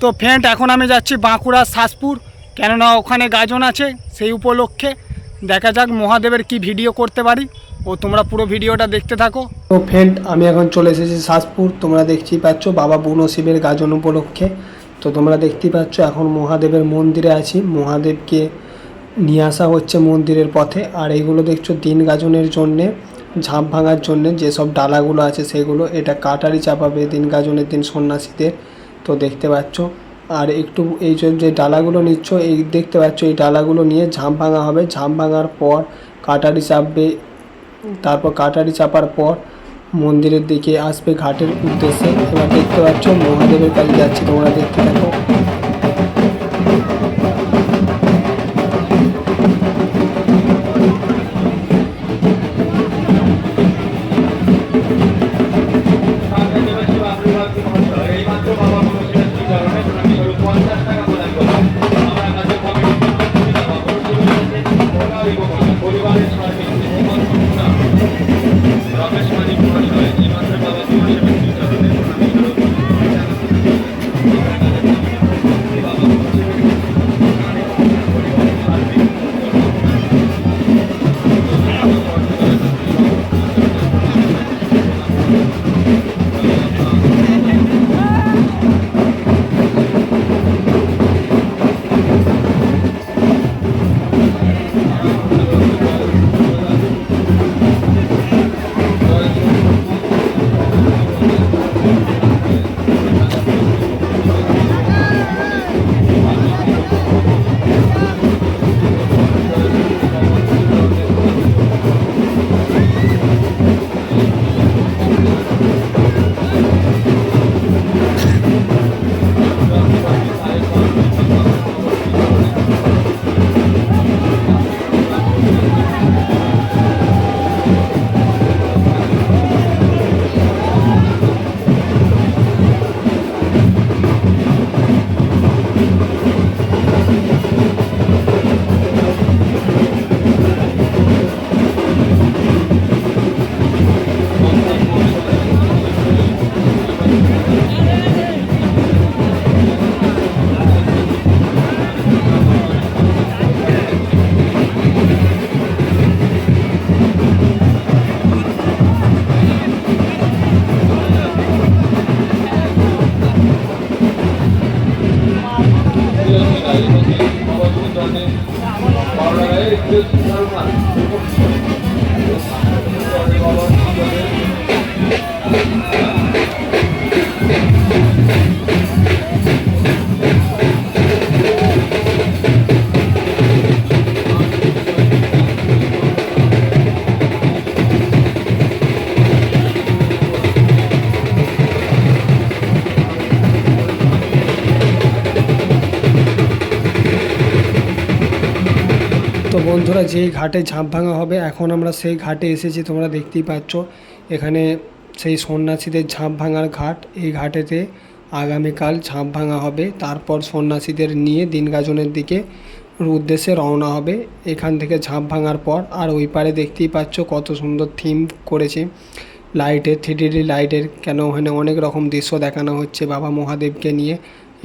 তো ফ্রেন্ড এখন আমি যাচ্ছি বাঁকুড়া, শাসপুর। কেননা ওখানে গাজন আছে, সেই উপলক্ষে। দেখা যাক মহাদেবের কি ভিডিও করতে পারি। ও তোমরা পুরো ভিডিওটা দেখতে থাকো। তো ফ্রেন্ড আমি এখন চলে এসেছি শাসপুর। তোমরা দেখতেই পাচ্ছ বাবা বুনো শিবের গাজন উপলক্ষে। তো তোমরা দেখতেই পাচ্ছ এখন মহাদেবের মন্দিরে আছি। মহাদেবকে নিয়ে আসা হচ্ছে মন্দিরের পথে। আর এইগুলো দেখছ দিন গাজনের জন্যে, ঝাঁপ ভাঙার জন্যে, যেসব ডালাগুলো আছে সেগুলো, এটা কাটারি চাপাবে দিন গাজনের দিন সন্ন্যাসীদের। তো দেখতে পাচ্ছ। আর একটু এই যে ডালাগুলো নিচ্ছ, এই দেখতে পাচ্ছ, এই ডালাগুলো নিয়ে ঝাম ভাঙা হবে। ঝাম ভাঙার পর কাটারি চাপবে। তারপর কাটারি চাপার পর মন্দিরের দিকে আসবে ঘাটের উদ্দেশ্যে। এবার দেখতে পাচ্ছ, মহাদেবের কাছে যাচ্ছে, তোমরা দেখতে থাকো। がことに、これはです、đấy, তো বন্ধুরা যেই ঘাটে ঝাঁপ ভাঙা হবে, এখন আমরা সেই ঘাটে এসেছি, তোমরা দেখতেই পাচ্ছ। এখানে সেই সন্ন্যাসীদের ঝাঁপ ভাঙার ঘাট, এই ঘাটেতে আগামীকাল ঝাঁপ ভাঙা হবে। তারপর সন্ন্যাসীদের নিয়ে দিন গাজনের দিকে উদ্দেশ্যে রওনা হবে। এখান থেকে ঝাঁপ ভাঙার পর, আর ওই পারে দেখতেই পাচ্ছ কত সুন্দর থিম করেছে। লাইটের থ্রি লাইটের কেন ওখানে অনেক রকম দৃশ্য দেখানো হচ্ছে বাবা মহাদেবকে নিয়ে।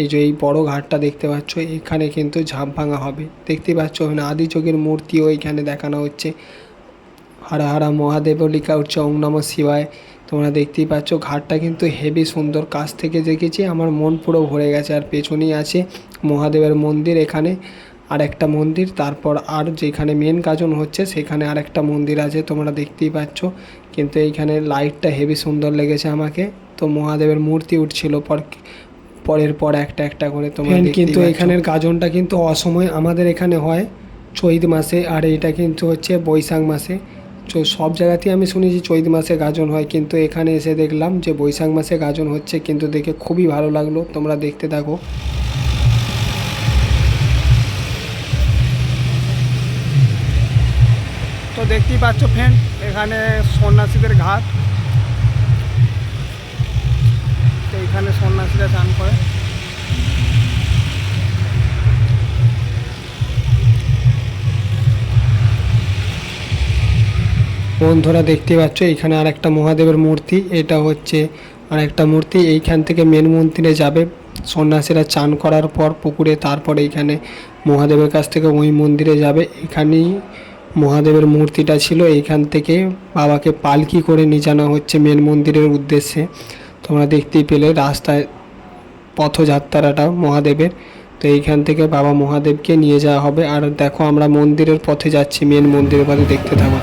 এই যে এই বড় ঘাটটা দেখতে পাচ্ছ, এখানে কিন্তু ঝাঁপ ভাঙা হবে। দেখতেই পাচ্ছ ওখানে আদিযোগের মূর্তিও এখানে দেখানো হচ্ছে। হারা হারা মহাদেবও লেখা উঠছে ওং নম শিবায়। তোমরা দেখতেই পাচ্ছ, ঘাটটা কিন্তু হেভি সুন্দর। কাছ থেকে দেখেছি, আমার মন পুরো ভরে গেছে, আর পেছনেই আছে মহাদেবের মন্দির এখানে। আর একটা মন্দির, তারপর আর যেখানে মেন গাজন হচ্ছে, সেখানে আর একটা মন্দির আছে, তোমরা দেখতেই পাচ্ছ। কিন্তু এইখানে লাইটটা হেভি সুন্দর লেগেছে আমাকে। তো মহাদেবের মূর্তি উঠছিল, পর পরের পর একটা একটা করে তোমার কিন্তু এখানের গাজনটা কিন্তু অসময় আমাদের এখানে হয় চৈত মাসে আর এটা কিন্তু হচ্ছে বৈশাখ মাসে। তো সব জায়গাতেই আমি শুনেছি চৈত মাসে গাজন হয় কিন্তু এখানে এসে দেখলাম যে বৈশাখ মাসে গাজন হচ্ছে কিন্তু দেখে খুবই ভালো লাগল তোমরা দেখতে থাকো। তো দেখতেই পাচ্ছ ফ্রেন্ড এখানে সন্ন্যাসীদের ঘাট তো এখানে সন্ন্যাসীরা চান করে। বন্ধুরা দেখতে পাচ্ছ, এখানে আর একটা মহাদেবের মূর্তি, এটা হচ্ছে আর একটা মূর্তি। এইখান থেকে মেন মন্দিরে যাবে, সন্ন্যাসীরা চান করার পর পুকুরে, তারপরে এখানে মহাদেবের কাছ থেকে ওই মন্দিরে যাবে। এখানেই মহাদেবের মূর্তিটা ছিল, এইখান থেকে বাবাকে পালকি করে নিয়ে জানা হচ্ছে মেন মন্দিরের উদ্দেশ্যে। তোমরা দেখতেই পেলে রাস্তায় পথযাত্রাটা মহাদেবের। তো এইখান থেকে বাবা মহাদেবকে নিয়ে যাওয়া হবে। আর দেখো আমরা মন্দিরের পথে যাচ্ছি মেন মন্দিরের পথে দেখতে থাকো।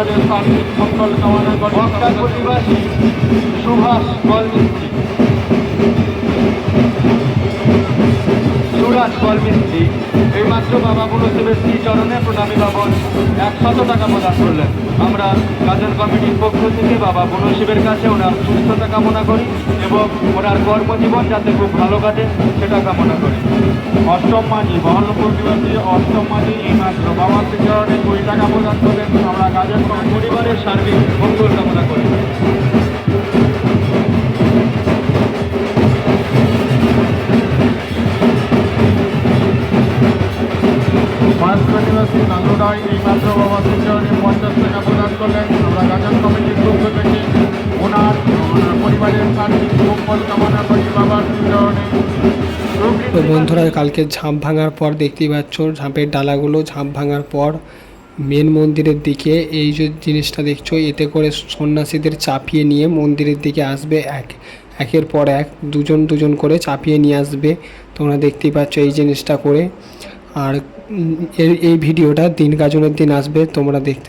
পরিবারের মঙ্গল কামনা করি মক্কার প্রতিবাসী সুভাষ বলমিস্ত্রি সুরাজ কলমিস্ত্রি এইমাত্র বাবা বুলদেবের শ্রী চরণে প্রণামী বাবন একশত টাকা প্রদান করলেন। আমরা গাজন কমিটির পক্ষ থেকে বাবা বনশিবের কাছে ওনার সুস্থতা কামনা করি এবং ওনার কর্মজীবন যাতে খুব ভালো কাটে, সেটা কামনা করি। অষ্টম মাঝি বহরমপুর নিবাসী অষ্টম মাঝি, এই মাত্র বাবার কারণে কুড়ি টাকা প্রদান করেন। আমরা গাজন পরিবারের সার্বিক মঙ্গল কামনা করি। তো বন্ধুরা, কালকে ঝাঁপ ভাঙার পর দেখতেই পাচ্ছ, ঝাঁপের ডালাগুলো ঝাঁপ ভাঙার পর মেন মন্দিরের দিকে এই যে জিনিসটা দেখছ, এতে করে সন্ন্যাসীদের চাপিয়ে নিয়ে মন্দিরের দিকে আসবে এক, একের পর এক, দুজন দুজন করে চাপিয়ে নিয়ে আসবে। তোমরা দেখতেই পাচ্ছ এই জিনিসটা করে। আর এই ভিডিওটা দিন গাজনের দিন আসবে, তোমরা দেখতে